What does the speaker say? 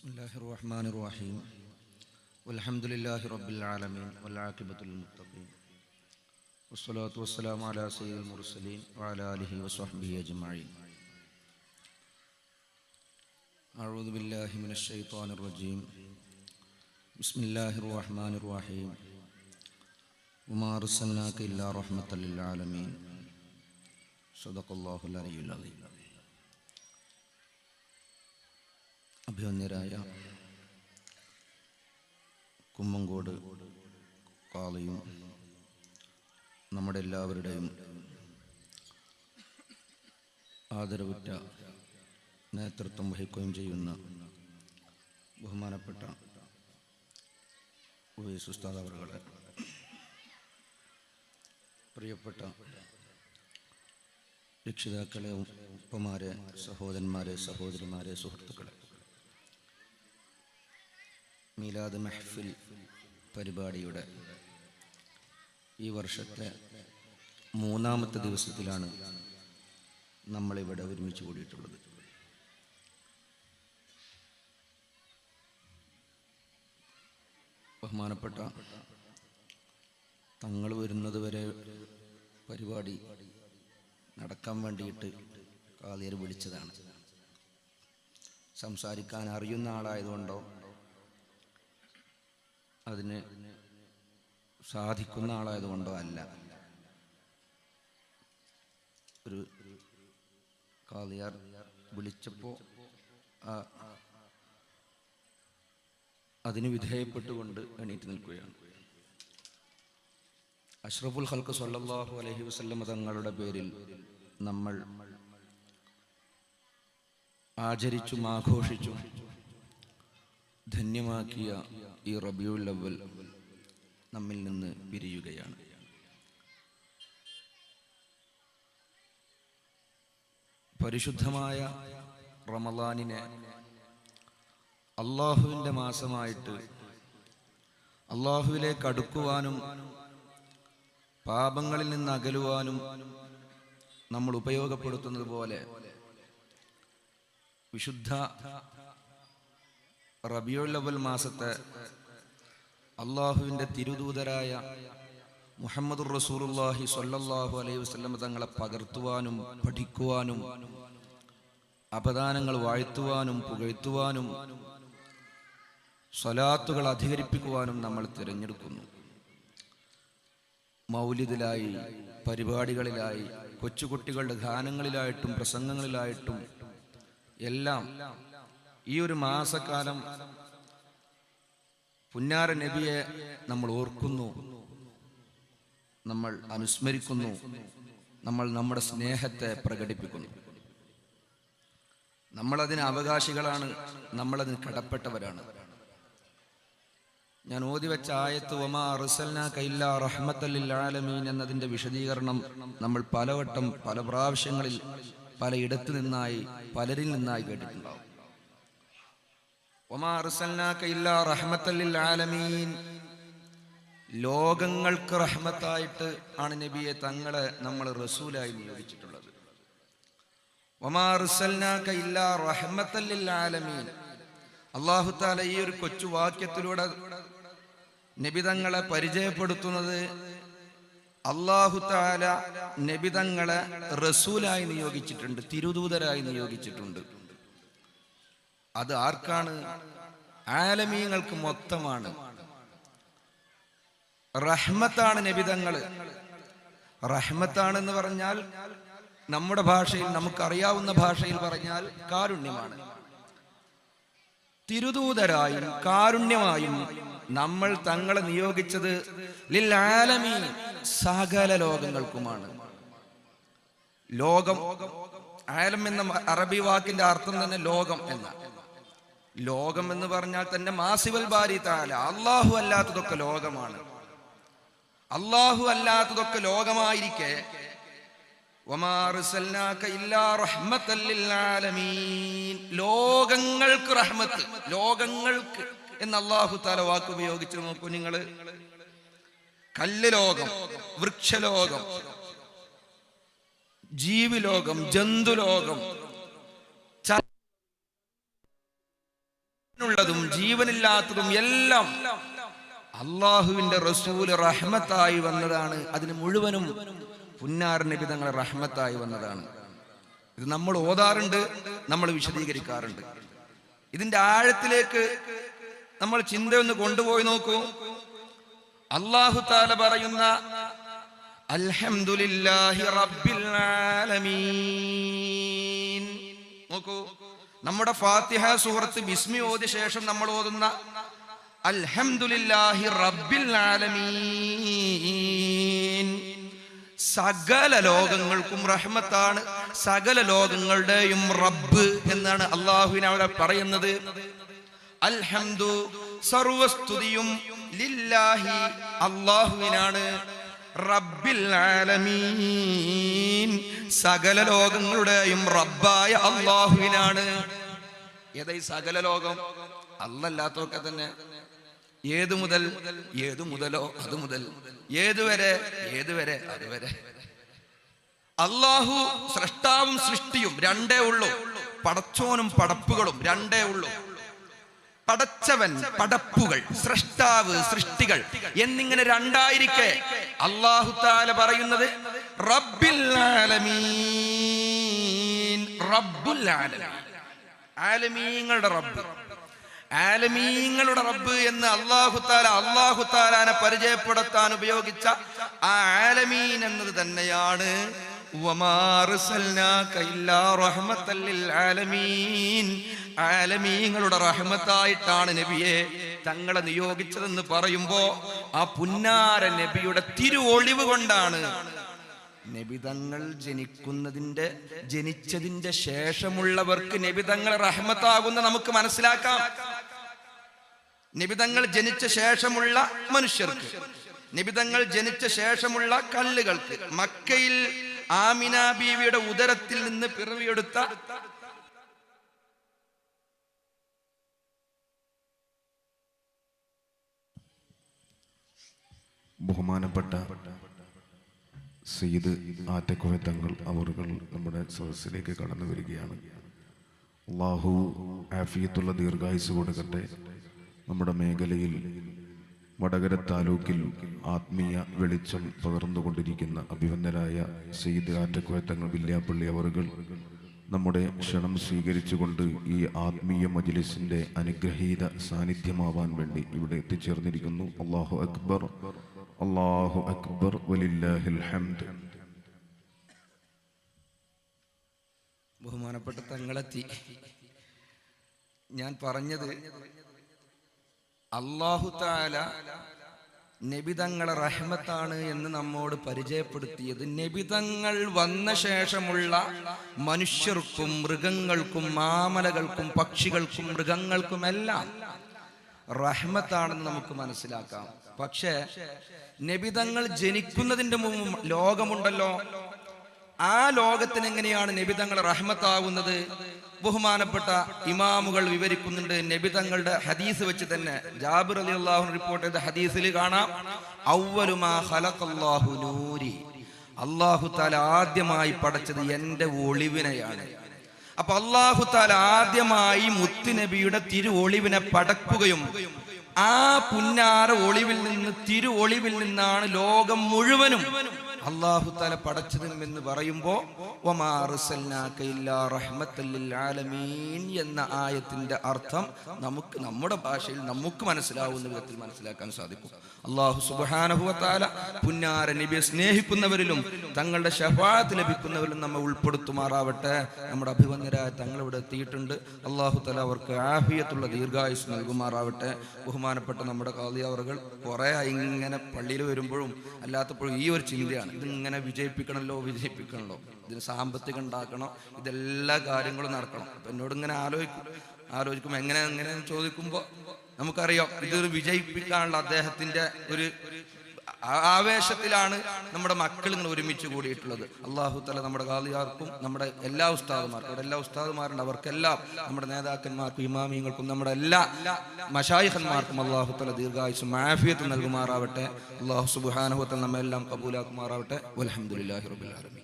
بسم الله الرحمن الرحيم. والحمد لله رب العالمين والعاقبة للمتقين. والصلاة والسلام على سيد المرسلين وعلى آله وصحبه أجمعين. أعوذ بالله من الشيطان الرجيم. بسم الله الرحمن الرحيم. وما أرسلناك إلا رحمة للعالمين. صدق الله العلي العظيم. അഭിമന്യരായ കുമ്മങ്കോട് കാളയും നമ്മുടെ എല്ലാവരുടെയും ആദരവുറ്റ നേതൃത്വം വഹിക്കുകയും ചെയ്യുന്ന ബഹുമാനപ്പെട്ട സുസ്താദവറുകളെ പ്രിയപ്പെട്ട രക്ഷിതാക്കളെ ഉപ്പമാരെ സഹോദരന്മാരെ സഹോദരിമാരെ സുഹൃത്തുക്കളെ മീലാദ് മെഹ്ഫിൽ പരിപാടിയുടെ ഈ വർഷത്തെ മൂന്നാമത്തെ ദിവസത്തിലാണ് നമ്മളിവിടെ ഒരുമിച്ച് കൂടിയിട്ടുള്ളത്. ബഹുമാനപ്പെട്ട തങ്ങൾ വരുന്നത് വരെ പരിപാടി നടക്കാൻ വേണ്ടിയിട്ട് കാളിയർ വിളിച്ചതാണ്. സംസാരിക്കാൻ അറിയുന്ന ആളായതുകൊണ്ടോ അതിന് സാധിക്കുന്ന ആളായതുകൊണ്ടോ അല്ല. ഒരു കാളിയാർ വിളിച്ചപ്പോൾ അതിന് വിധേയപ്പെട്ടുകൊണ്ട് എണീറ്റ് നിൽക്കുകയാണ്. അഷ്റഫുൽ ഹൽക്ക് സല്ലാഹു അലഹി വസല്ലം തങ്ങളുടെ പേരിൽ നമ്മൾ ആചരിച്ചും ആഘോഷിച്ചും ധന്യമാക്കിയ ഈ റബിയുൽ അവൽ നമ്മിൽ നിന്ന് പിരിയുകയാണ്. പരിശുദ്ധമായ റമലാനിനെ അള്ളാഹുവിന്റെ മാസമായിട്ട് അള്ളാഹുവിലേക്ക് അടുക്കുവാനും പാപങ്ങളിൽ നിന്ന് അകലുവാനും നമ്മൾ ഉപയോഗപ്പെടുത്തുന്നത് പോലെ വിശുദ്ധ റബിയുൽ അവൽ മാസത്തെ അള്ളാഹുവിന്റെ തിരുദൂതരായ മുഹമ്മദ് റസൂലുല്ലാഹി സൊല്ലാഹു അലൈഹി വസല്ലം തങ്ങളെ പകർത്തുവാനും പഠിക്കുവാനും അപദാനങ്ങൾ വാഴ്ത്തുവാനും പുകഴ്ത്തുവാനും സ്വലാത്തുകൾ അധികരിപ്പിക്കുവാനും നമ്മൾ തിരഞ്ഞെടുക്കുന്നു. മൗലിദിലായി പരിപാടികളിലായി കൊച്ചുകുട്ടികളുടെ ഗാനങ്ങളിലായിട്ടും പ്രസംഗങ്ങളിലായിട്ടും എല്ലാം ഈ ഒരു മാസക്കാലം പുന്നാര നബിയെ നമ്മൾ ഓർക്കുന്നു. നമ്മൾ അനുസ്മരിക്കുന്നു. നമ്മൾ നമ്മുടെ സ്നേഹത്തെ പ്രകടിപ്പിക്കുന്നു. നമ്മളതിന് അവകാശികളാണ്. നമ്മളതിന് കടപ്പെട്ടവരാണ്. ഞാൻ ഓതി വെച്ച ആയത്ത് ഒമാ റിസൽന കൈല്ല റഹ്മത്തല്ലിൽ ആലമീൻ എന്നതിന്റെ വിശദീകരണം നമ്മൾ പലവട്ടം പല പ്രാവശ്യങ്ങളിൽ പലയിടത്തു നിന്നായി പലരിൽ നിന്നായി കേട്ടിട്ടുണ്ടാവും. ആലമീൻ ലോകങ്ങൾക്ക് റഹ്മത്തായിട്ട് ആണ് നബിയെ തങ്ങളെ നമ്മൾ റസൂലായി നിയോഗിച്ചിട്ടുള്ളത്. ആലമീൻ അള്ളാഹു താല ഈ ഒരു കൊച്ചു വാക്യത്തിലൂടെ നബിതങ്ങളെ പരിചയപ്പെടുത്തുന്നത് അള്ളാഹു താല നബിതങ്ങളെ റസൂലായി നിയോഗിച്ചിട്ടുണ്ട് തിരുദൂതരായി നിയോഗിച്ചിട്ടുണ്ട്. അത് ആർക്കാണ്? ആലമീങ്ങൾക്ക് മൊത്തമാണ്. റഹ്മത്താണ് നബിതങ്ങൾ. റഹ്മത്താണെന്ന് പറഞ്ഞാൽ നമ്മുടെ ഭാഷയിൽ നമുക്കറിയാവുന്ന ഭാഷയിൽ പറഞ്ഞാൽ കാരുണ്യമാണ്. തിരുദൂതരായും കാരുണ്യമായും നമ്മൾ തങ്ങളെ നിയോഗിച്ചത് ലില്ലാലമീ സകല ലോകങ്ങൾക്കുമാണ്. ലോകം ആലം എന്ന അറബി വാക്കിന്റെ അർത്ഥം തന്നെ ലോകം എന്ന ലോകം എന്ന് പറഞ്ഞാൽ തന്നെ മാസിവൽ ബാരി താല. അള്ളാഹു അല്ലാത്തതൊക്കെ ലോകമാണ്. അള്ളാഹു അല്ലാത്തതൊക്കെ ലോകമായിരിക്കെ. ലോകങ്ങൾക്ക് റഹ്മത്ത് ലോകങ്ങൾക്ക് എന്ന് അള്ളാഹു താല വാക്ക് ഉപയോഗിച്ച് നോക്കൂ നിങ്ങൾ. കല്ല് ലോകം വൃക്ഷലോകം ജീവിലോകം ജന്തുലോകം ഉള്ളതും ജീവനില്ലാത്തതും എല്ലാം അള്ളാഹുവിന്റെ റസൂൽ റഹ്മത്തായി വന്നതാണ്. അതിന് മുഴുവനും പുന്നാർ നബി തങ്ങളെ റഹ്മത്തായി വന്നതാണ്. ഇത് നമ്മൾ ഓതാറുണ്ട് നമ്മൾ വിശദീകരിക്കാറുണ്ട്. ഇതിന്റെ ആഴത്തിലേക്ക് നമ്മൾ ചിന്തയൊന്ന് കൊണ്ടുപോയി നോക്കൂ. അള്ളാഹു താല പറയുന്ന അൽഹംദുലില്ലാഹി റബ്ബിൽ ആലമീൻ. നോക്കൂ. നമ്മുടെ ഫാത്തിഹ സൂറത്ത് ബിസ്മി ഓതിയ ശേഷം നമ്മൾ ഓതുന്ന അൽഹംദുലില്ലാഹി റബ്ബിൽ ആലമീൻ. സകല ലോകങ്ങൾക്കും റഹ്മത്താണ്. സകല ലോകങ്ങളുടെയും റബ്ബ് എന്നാണ് അള്ളാഹുവിനെ അവിടെ പറയുന്നത്. അൽഹംദു സർവസ്തുതിയും ലില്ലാഹി അള്ളാഹുവിനാണ്. റബ്ബിൽ ആലമീൻ. സകല ലോകങ്ങളുടെയും റബ്ബായ അള്ളാഹുവിനാണ്. ഏതാ ഈ സകല ലോകം? അല്ലല്ലാത്തൊക്കെ തന്നെ. ഏതു മുതൽ? ഏതു മുതലോ? അത് മുതൽ. ഏതുവരെ ഏതുവരെ അതുവരെ അള്ളാഹു സൃഷ്ടാവും സൃഷ്ടിയും രണ്ടേ ഉള്ളൂ. പടച്ചോനും പടപ്പുകളും രണ്ടേ ഉള്ളൂ. പടച്ചവൻ പടപ്പുകൾ സൃഷ്ടാവ് സൃഷ്ടികൾ എന്നിങ്ങനെ രണ്ടായിരിക്കെ. അള്ളാഹു താല പറയുന്നത് റബ്ബിൽ ആലമീൻ ആലമീൻ ആലമീങ്ങളുടെ റബ്ബ്. ആലമീങ്ങളുടെ റബ്ബ് എന്ന് അള്ളാഹു താല അള്ളാഹു താലാനെ പരിചയപ്പെടുത്താൻ ഉപയോഗിച്ച ആ ആലമീൻ എന്നത് തന്നെയാണ്. ആലമീങ്ങളുടെ റഹ്മത്തായിട്ടാണ് നബിയെ തങ്ങളെ നിയോഗിച്ചതെന്ന് പറയുമ്പോ ആ പുന്നാര നബിയുടെ തിരുവൊളിവ് കൊണ്ടാണ് നബിതങ്ങൾ ജനിക്കുന്നതിന്റെ ജനിച്ചതിന്റെ ശേഷമുള്ളവർക്ക് നബിതങ്ങൾ റഹ്മത്താകുന്ന നമുക്ക് മനസ്സിലാക്കാം. നിബിതങ്ങൾ ജനിച്ച ശേഷമുള്ള മനുഷ്യർക്ക് നിബിതങ്ങൾ ജനിച്ച ശേഷമുള്ള കല്ലുകൾക്ക് മക്കയിൽ ആമിന ബീവിയുടെ ഉദരത്തിൽ നിന്ന് പിറവിയെടുത്ത ബഹുമാനപ്പെട്ട സയ്യിദ് ആറ്റക്കോയ തങ്ങൾ അവറുകൾ നമ്മുടെ സദസ്സിലേക്ക് കടന്നു വരികയാണ്. അള്ളാഹു ആഫിയത്തുള്ള ദീർഘായുസ് കൊടുക്കട്ടെ. നമ്മുടെ മേഖലയിൽ വടകര താലൂക്കിൽ ആത്മീയ വെളിച്ചം പകർന്നുകൊണ്ടിരിക്കുന്ന അഭിവന്ദരായ സയ്യിദ് ആറ്റക്കോയ തങ്ങൾ വില്യാപ്പള്ളി അവറുകൾ നമ്മുടെ ക്ഷണം സ്വീകരിച്ചുകൊണ്ട് ഈ ആത്മീയ മജ്ലിസിന്റെ അനുഗ്രഹീത സാന്നിധ്യമാവാൻ വേണ്ടി ഇവിടെ എത്തിച്ചേർന്നിരിക്കുന്നു. അള്ളാഹു അക്ബർ. അള്ളാഹു അക്ബർ വലില്ലാഹിൽ ഹംദ്. ബഹുമാനപ്പെട്ട തങ്ങളെത്തി. ഞാൻ പറഞ്ഞത് അള്ളാഹു താല നബിതങ്ങളെ റഹ്മത്താണ് എന്ന് നമ്മോട് പരിചയപ്പെടുത്തിയത്. നബിതങ്ങൾ വന്ന ശേഷമുള്ള മനുഷ്യർക്കും മൃഗങ്ങൾക്കും മാമലകൾക്കും പക്ഷികൾക്കും മൃഗങ്ങൾക്കും എല്ലാം റഹ്മത്താണെന്ന് നമുക്ക് മനസ്സിലാക്കാം. പക്ഷേ നബിതങ്ങൾ ജനിക്കുന്നതിന്റെ മുമ്പ് ലോകമുണ്ടല്ലോ. ആ ലോകത്തിന് എങ്ങനെയാണ് നബിതങ്ങൾ റഹ്മത്താവുന്നത്? ബഹുമാനപ്പെട്ട ഇമാമുകൾ വിവരിക്കുന്നുണ്ട് നബിതങ്ങളുടെ ഹദീസ് വെച്ച് തന്നെ. ജാബിർ അലി അള്ളാഹു റിപ്പോർട്ട് ചെയ്ത ഹദീസിൽ കാണാം. നൂരി. അള്ളാഹു താല ആദ്യമായി പടച്ചത് എന്റെ ഒളിവിനെയാണ്. അപ്പൊ അള്ളാഹു താല ആദ്യമായി മുത്തുനബിയുടെ തിരു ഒളിവിനെ പടക്കുകയും ആ പുന്നാര ഒളിവിൽ നിന്ന് തിരു ഒളിവിൽ നിന്നാണ് ലോകം മുഴുവനും അള്ളാഹു തല പടച്ചതും എന്ന് പറയുമ്പോ എന്ന ആയത്തിന്റെ അർത്ഥം നമുക്ക് നമ്മുടെ ഭാഷയിൽ നമുക്ക് മനസ്സിലാവുന്ന വിധത്തിൽ മനസ്സിലാക്കാൻ സാധിക്കും. അള്ളാഹു സുബാനഹുവത്താല പുന്നാര നബിയെ സ്നേഹിക്കുന്നവരിലും തങ്ങളുടെ ഷഫാത്ത് ലഭിക്കുന്നവരിലും നമ്മെ ഉൾപ്പെടുത്തുമാറാവട്ടെ. നമ്മുടെ അഭിവന്ദരായ തങ്ങൾ ഇവിടെ എത്തിയിട്ടുണ്ട്. അള്ളാഹു തല അവർക്ക് ആഫിയത്തുള്ള ദീർഘായുസ് നൽകുമാറാവട്ടെ. ബഹുമാനപ്പെട്ട നമ്മുടെ കാളിയവറുകൾ കുറെ ഇങ്ങനെ പള്ളിയിൽ വരുമ്പോഴും അല്ലാത്തപ്പോഴും ഈ ഒരു ചിന്തയാണ്. ഇതിങ്ങനെ വിജയിപ്പിക്കണമല്ലോ വിജയിപ്പിക്കണമല്ലോ ഇതിന് സാമ്പത്തികം ഉണ്ടാക്കണം ഇതെല്ലാ കാര്യങ്ങളും നടക്കണം. അപ്പൊ എന്നോട് ഇങ്ങനെ ആലോചിക്കും. ആലോചിക്കും എങ്ങനെ എങ്ങനെ ചോദിക്കുമ്പോൾ നമുക്കറിയാം ഇതൊരു വിജയിപ്പിക്കാനുള്ള അദ്ദേഹത്തിന്റെ ഒരു ആവേശത്തിലാണ് നമ്മുടെ മക്കൾ ഇങ്ങനെ ഒരുമിച്ച് കൂടിയിട്ടുള്ളത്. അള്ളാഹു തല നമ്മുടെ കാലിയാർക്കും നമ്മുടെ എല്ലാ ഉസ്താദുമാർക്കും അവിടെ എല്ലാ ഉസ്താദുമാരുണ്ട് അവർക്കെല്ലാം നമ്മുടെ നേതാക്കന്മാർക്കും ഇമാമിയങ്ങൾക്കും നമ്മുടെ എല്ലാ മഷായിഹന്മാർക്കും അള്ളാഹു തല ദീർഘായുസും മാഫിയത്തും നൽകുമാറാവട്ടെ. അള്ളാഹു സുബാനുഹത്തൽ നമ്മെല്ലാം കബൂലാക്കുമാറാവട്ടെ. അലഹമുല്ലാഹി റബുലാലമി